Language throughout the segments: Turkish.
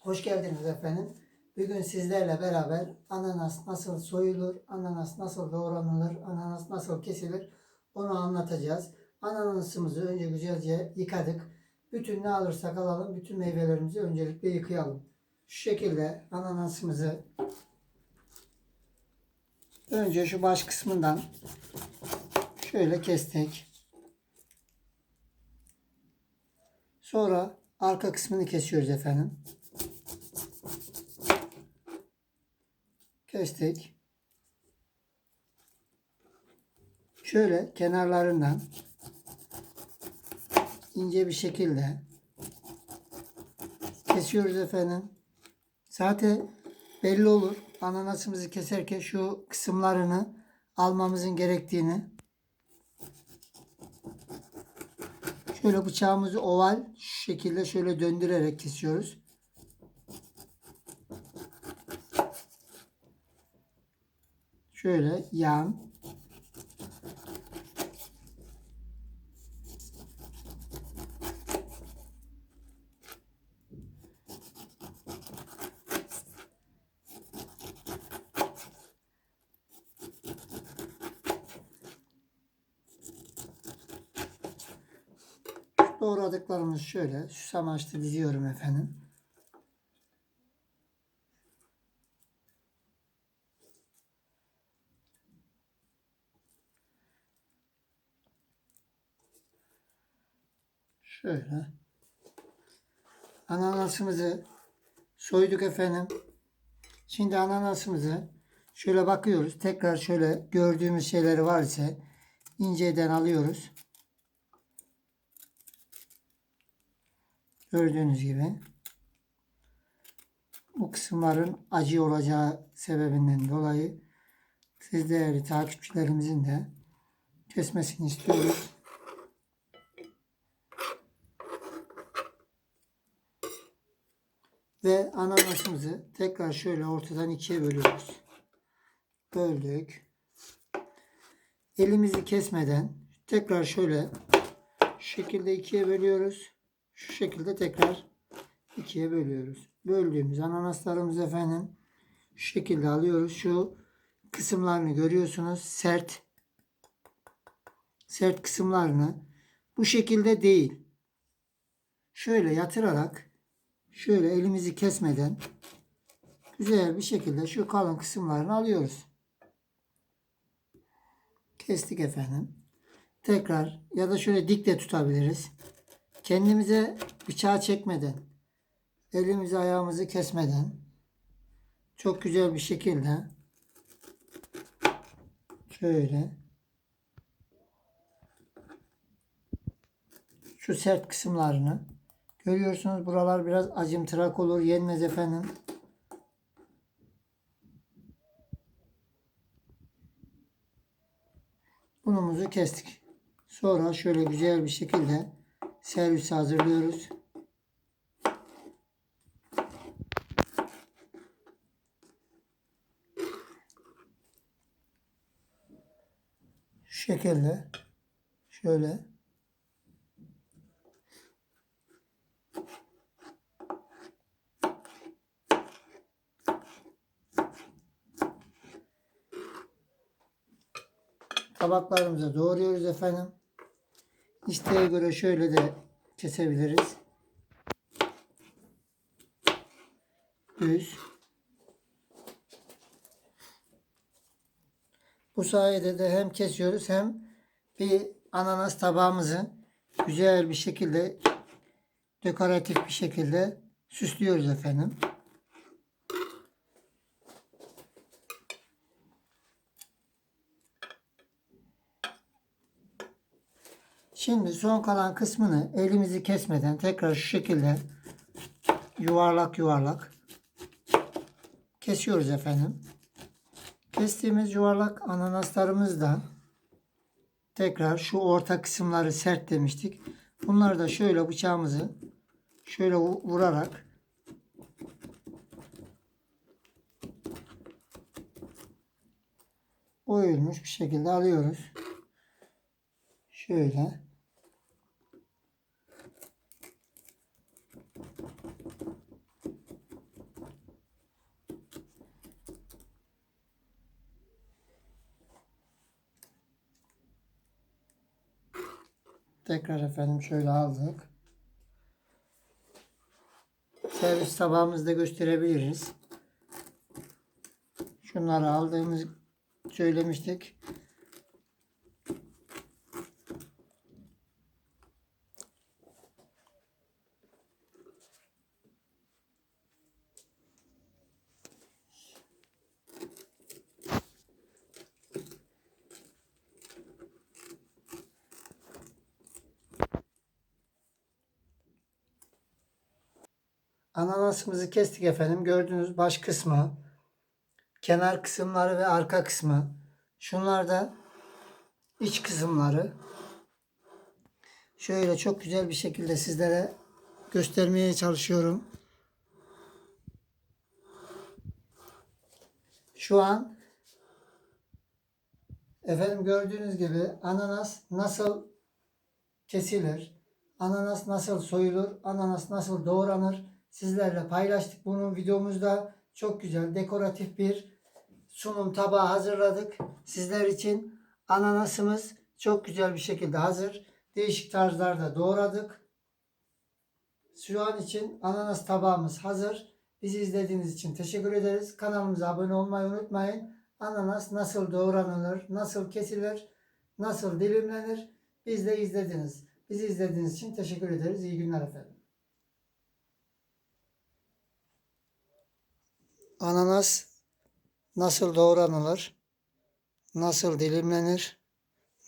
Hoş geldiniz efendim. Bugün sizlerle beraber ananas nasıl soyulur, ananas nasıl doğranılır, ananas nasıl kesilir onu anlatacağız. Ananasımızı önce güzelce yıkadık. Bütün ne alırsak alalım, bütün meyvelerimizi öncelikle yıkayalım. Şu şekilde ananasımızı önce şu baş kısmından şöyle kestik. Sonra arka kısmını kesiyoruz efendim. Kestik. Şöyle kenarlarından ince bir şekilde kesiyoruz efendim. Zaten belli olur ananasımızı keserken şu kısımlarını almamızın gerektiğini. Şöyle bıçağımızı oval şekilde şöyle döndürerek kesiyoruz. Şöyle yan. Doğradıklarımızı şöyle süs amaçlı diziyorum efendim. Şöyle. Ananasımızı soyduk efendim. Şimdi ananasımızı şöyle bakıyoruz. Tekrar şöyle gördüğümüz şeyleri var ise inceden alıyoruz. Gördüğünüz gibi bu kısımların acı olacağı sebebinden dolayı siz değerli takipçilerimizin de kesmesini istiyoruz. Ve ananasımızı tekrar şöyle ortadan ikiye bölüyoruz. Böldük. Elimizi kesmeden tekrar şöyle şekilde ikiye bölüyoruz. Şu şekilde tekrar ikiye bölüyoruz. Böldüğümüz ananaslarımızı efendim şu şekilde alıyoruz. Şu kısımlarını görüyorsunuz. Sert sert kısımlarını bu şekilde değil. Şöyle yatırarak şöyle elimizi kesmeden güzel bir şekilde şu kalın kısımlarını alıyoruz. Kestik efendim. Tekrar ya da şöyle dik de tutabiliriz. Kendimize bıçağı çekmeden, elimizi ayağımızı kesmeden çok güzel bir şekilde şöyle şu sert kısımlarını görüyorsunuz. Buralar biraz acımtırak olur. Yenmez efendim. Unumuzu kestik. Sonra şöyle güzel bir şekilde servis hazırlıyoruz. Şu şekilde şöyle tabaklarımıza doğruyoruz efendim. İsteğe göre şöyle de kesebiliriz. Düz. Bu sayede de hem kesiyoruz hem bir ananas tabağımızı güzel bir şekilde dekoratif bir şekilde süslüyoruz efendim. Şimdi son kalan kısmını elimizi kesmeden tekrar şu şekilde yuvarlak yuvarlak kesiyoruz efendim. Kestiğimiz yuvarlak ananaslarımızdan tekrar şu orta kısımları sert demiştik. Bunları da şöyle bıçağımızı şöyle vurarak oyulmuş bir şekilde alıyoruz. Şöyle. Tekrar efendim şöyle aldık. Servis tabağımızı da gösterebiliriz. Şunları aldığımız söylemiştik. Ananasımızı kestik efendim. Gördüğünüz baş kısmı, kenar kısımları ve arka kısmı. Şunlar da iç kısımları. Şöyle çok güzel bir şekilde sizlere göstermeye çalışıyorum. Şu an efendim gördüğünüz gibi ananas nasıl kesilir, ananas nasıl soyulur, ananas nasıl doğranır sizlerle paylaştık. Bunun videomuzda çok güzel dekoratif bir sunum tabağı hazırladık. Sizler için ananasımız çok güzel bir şekilde hazır. Değişik tarzlarda doğradık. Şu an için ananas tabağımız hazır. Bizi izlediğiniz için teşekkür ederiz. Kanalımıza abone olmayı unutmayın. Ananas nasıl doğranılır, nasıl kesilir, nasıl dilimlenir biz de izlediniz. Bizi izlediğiniz için teşekkür ederiz. İyi günler efendim. Ananas nasıl doğranılır, nasıl dilimlenir,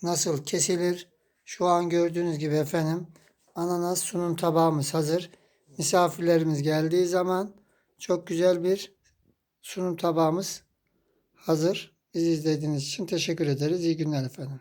nasıl kesilir? Şu an gördüğünüz gibi efendim ananas sunum tabağımız hazır. Misafirlerimiz geldiği zaman çok güzel bir sunum tabağımız hazır. Bizi izlediğiniz için teşekkür ederiz. İyi günler efendim.